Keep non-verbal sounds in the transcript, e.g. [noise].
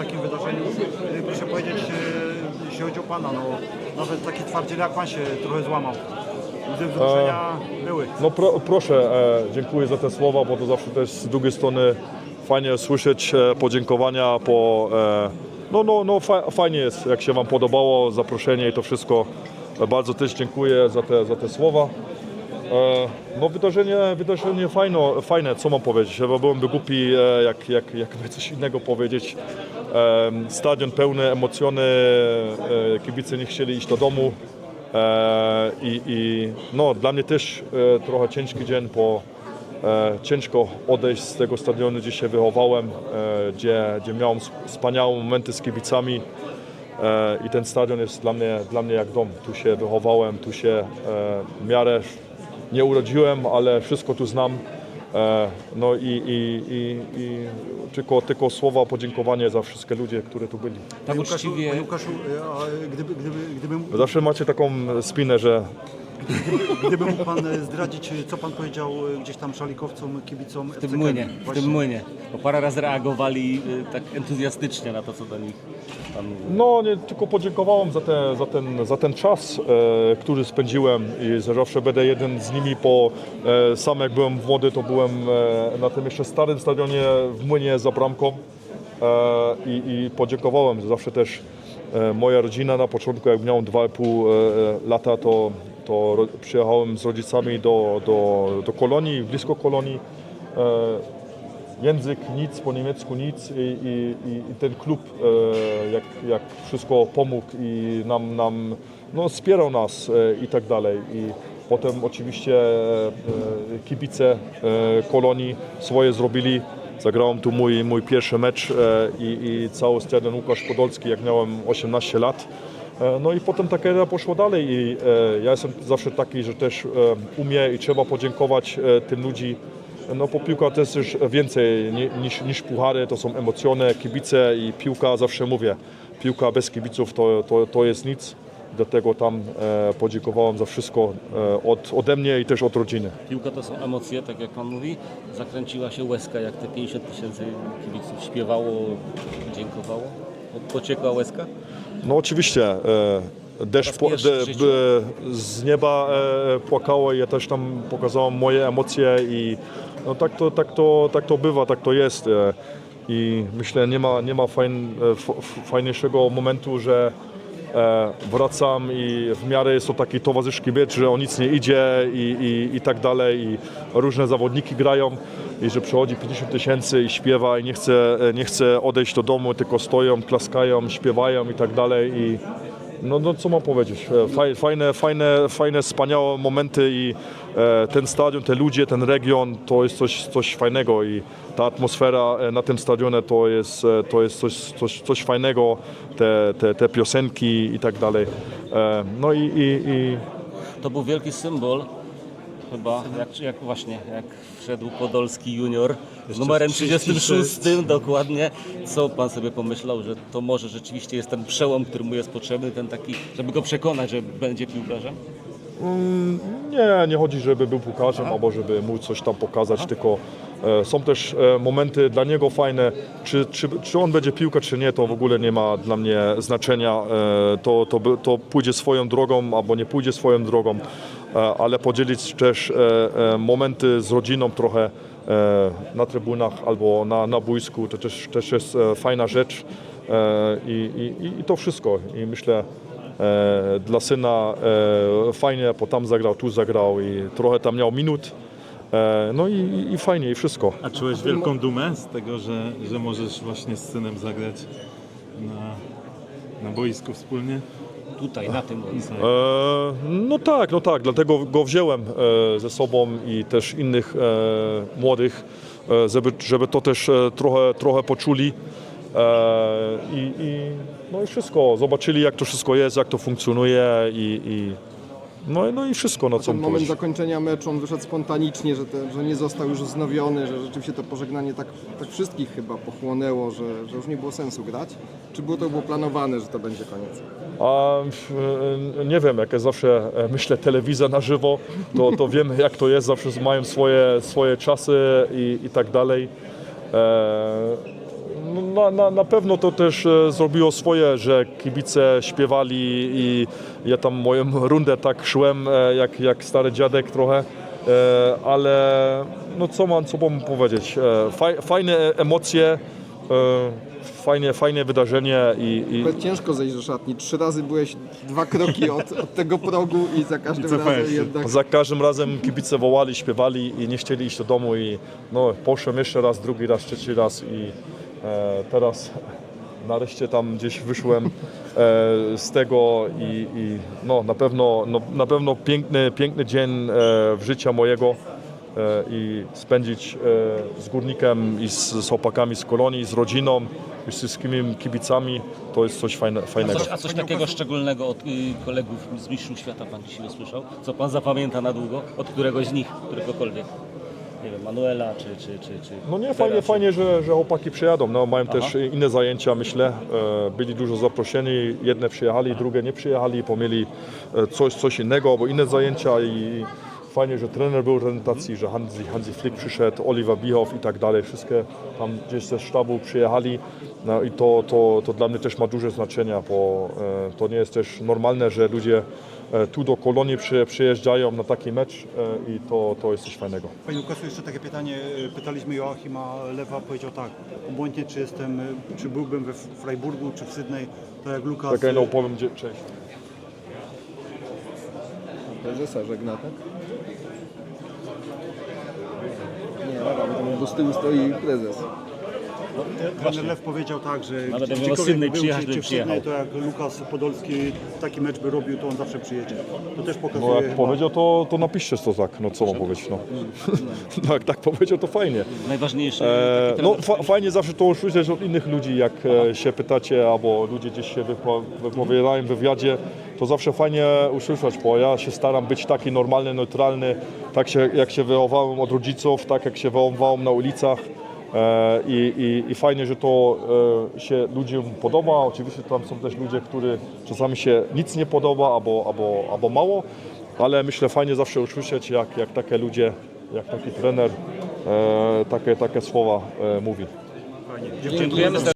E, Proszę powiedzieć, e, jeśli chodzi o Pana, no nawet taki twardziel jak Pan się trochę złamał. Gdy wzruszenia były. No pro, proszę, e, dziękuję za te słowa, bo to zawsze też z drugiej strony fajnie słyszeć e, podziękowania po... E, no, no, no fa, fajnie jest, jak się Wam podobało, zaproszenie i to wszystko. Bardzo też dziękuję za te, za te słowa. E, no wydarzenie, wydarzenie fajno, fajne, co mam powiedzieć, bo byłbym głupi, e, jak, jak, jakby coś innego powiedzieć. Stadion pełny, emocjony, e, kibice nie chcieli iść do domu. I, i no, dla mnie też trochę ciężki dzień, bo ciężko odejść z tego stadionu, gdzie się wychowałem, gdzie, gdzie miałem sp- wspaniałe momenty z kibicami. I ten stadion jest dla mnie, dla mnie jak dom. Tu się wychowałem, tu się w miarę nie urodziłem, ale wszystko tu znam. E, no i, i, i, i tylko, tylko słowa podziękowanie za wszystkie ludzie, którzy tu byli. Tak uczciwie, Panie Łukaszu e, gdyby, gdyby, Zawsze macie taką spinę, że gdyby mógł Pan e, zdradzić, e, co Pan powiedział e, gdzieś tam szalikowcom, kibicom w tym młynie, w tym młynie. Bo parę razy reagowali y, tak entuzjastycznie na to, co do nich Pan mówił. No, nie, tylko podziękowałem za, te, za, ten, za ten czas, e, który spędziłem i że zawsze będę jeden z nimi, bo e, sam jak byłem młody, to byłem e, na tym jeszcze starym stadionie w Młynie za bramką e, i, i podziękowałem. Zawsze też e, moja rodzina na początku, jak miałem 2,5 e, lata, to, to przyjechałem z rodzicami do, do, do kolonii, blisko kolonii. E, język nic, po niemiecku nic i, i, i ten klub e, jak, jak wszystko pomógł i nam, nam no, wspierał nas e, i tak dalej. I potem oczywiście kibice kolonii swoje zrobili. Zagrałem tu mój, mój pierwszy mecz i, i cały stadion Łukasz Podolski, jak miałem 18 lat. E, No i potem ta kariera poszła dalej i e, ja jestem zawsze taki, że też e, umie i trzeba podziękować tym ludzi, no po piłka to jest już więcej ni- niż, niż puchary, to są emocjone, kibice i piłka, zawsze mówię, piłka bez kibiców to, to, to jest nic. Dlatego tam podziękowałem za wszystko od, ode mnie i też od rodziny. Piłka to są emocje, tak jak Pan mówi. Zakręciła się łezka, jak te 50 tysięcy kibiców śpiewało, dziękowało. Pociekła łezka? No oczywiście, e, deszcz po, de, z nieba e, płakało i ja też tam pokazałem moje emocje i no tak to, tak to, tak to bywa, tak to jest. E, I myślę, nie ma, nie ma fajn, fajniejszego momentu, że wracam i w miarę to taki towarzyski mecz, że o nic nie idzie i, i, i tak dalej. I różne zawodniki grają i że przychodzi 50 tysięcy i śpiewa i nie chce, nie chce odejść do domu, tylko stoją, klaskają, śpiewają i tak dalej. I no, no co mam powiedzieć, E, Faj, fajne, fajne, fajne, wspaniałe momenty i e, ten stadion, te ludzie, ten region to jest coś, coś fajnego i ta atmosfera e, na tym stadionie to jest, to jest coś, coś, coś fajnego, te, te, te piosenki i tak dalej. No i, i, i To był wielki symbol, chyba, jak, jak właśnie, jak wszedł Podolski junior z numerem 36, dokładnie. Co pan sobie pomyślał, że to może rzeczywiście jest ten przełom, który mu jest potrzebny, ten taki, żeby go przekonać, że będzie piłkarzem? Nie, nie chodzi, żeby był piłkarzem albo żeby mógł coś tam pokazać, tylko e, są też e, momenty dla niego fajne. Czy, czy, czy on będzie piłka, czy nie, to w ogóle nie ma dla mnie znaczenia. E, to, to, to pójdzie swoją drogą albo nie pójdzie swoją drogą, ale podzielić też e, e, momenty z rodziną trochę e, na trybunach albo na, na boisku, to też, też jest e, fajna rzecz. E, i, i, i- to wszystko. I myślę, E, dla syna e, fajnie, bo tam zagrał, tu zagrał i trochę tam miał minut. E, no i, i fajnie, i wszystko. A czułeś wielką dumę z tego, że, że możesz właśnie z synem zagrać na, na boisku wspólnie? Tutaj, na tym. E, no tak, no tak, dlatego go wziąłem e, ze sobą i też innych e, młodych, e, żeby, żeby to też e, trochę, trochę poczuli. E, i, i, no i wszystko, zobaczyli jak to wszystko jest, jak to funkcjonuje i, i no, i- no i wszystko, no co Ten moment powiedzieć. zakończenia meczu, on wyszedł spontanicznie, że, te, że nie został już wznowiony, że rzeczywiście to pożegnanie tak, tak wszystkich chyba pochłonęło, że, że już nie było sensu grać. Czy było to było planowane, że to będzie koniec? A e, nie wiem, jak ja zawsze e, myślę telewizja na żywo, to, to wiem jak to jest, zawsze mają swoje, swoje czasy i, i tak dalej. E, na, na, na pewno to też e, zrobiło swoje, że kibice śpiewali i ja tam moją rundę tak szłem e, jak, jak stary dziadek trochę, e, ale no co mam, co mam powiedzieć, faj, fajne emocje, fajne, fajne wydarzenie i, i ciężko zejść do szatni. Trzy razy byłeś dwa kroki od, od tego progu i za każdym cofałeś razem jednak... za każdym razem kibice wołali, śpiewali i nie chcieli iść do domu i no, poszłem jeszcze raz, drugi raz, trzeci raz i teraz nareszcie tam gdzieś wyszłem e, z tego i, i no, na pewno, no, na pewno piękny, piękny dzień e, w życia mojego e, i spędzić e, z górnikiem i z, z chłopakami z kolonii, z rodziną i z wszystkimi kibicami, to jest coś fajne, A fajnego. coś, a coś takiego szczególnego od y, kolegów z Mistrzów Świata pan dzisiaj usłyszał? Co pan zapamięta na długo? Od któregoś z nich, któregokolwiek? Nie wiem, Manuela czy... czy, czy, czy No nie, fajnie, czy- fajnie że, że chłopaki przyjadą. No, mają Aha. też inne zajęcia, myślę. E, Byli dużo zaproszeni, jedne przyjechali, drugie nie przyjechali, bo mieli e, coś, coś innego albo inne zajęcia i fajnie, że trener był w prezentacji, że Hansi, Hansi Flick przyszedł, Oliver Biehoff i tak dalej. Wszystkie tam gdzieś ze sztabu przyjechali no, i to, to, to dla mnie też ma duże znaczenie, bo e, to nie jest też normalne, że ludzie e, tu do Kolonii przy, przyjeżdżają na taki mecz e, i to, to jest coś fajnego. Panie Łukaszu, jeszcze takie pytanie. Pytaliśmy Joachima Lewa, powiedział tak, obojętnie czy jestem, czy byłbym we Freiburgu, czy w Sydney, to jak Lukas... Tak, ja no, powiem, gdzie, cześć. Prezesa żegna, tak? Nie, bo z tyłu stoi prezes. Trener Lew powiedział tak, że Nawet gdzie- jakby gdziekolwiek Sydney był, przyjechać, czy, by czy w Sydney, przyjechał. to jak Lukas Podolski taki mecz by robił, to on zawsze przyjedzie. To też pokazuje No jak chyba- powiedział, to, to napiszcie to tak, no co mam powiedzieć, no. no [laughs] jak tak powiedział, to fajnie. Najważniejszy E, taki no trener, fa fajnie zawsze to usłyszeć od innych ludzi, jak e, się pytacie, albo ludzie gdzieś się wypo- wypowiadają w wywiadzie, to zawsze fajnie usłyszeć, bo ja się staram być taki normalny, neutralny, tak się, jak się wychowałem od rodziców, tak jak się wychowałem na ulicach. E, i, i, I fajnie, że to e, się ludziom podoba. Oczywiście tam są też ludzie, którzy czasami się nic nie podoba albo, albo, albo mało, ale myślę fajnie zawsze usłyszeć, jak, jak takie ludzie, jak taki trener e, takie, takie słowa mówi. Dziękujemy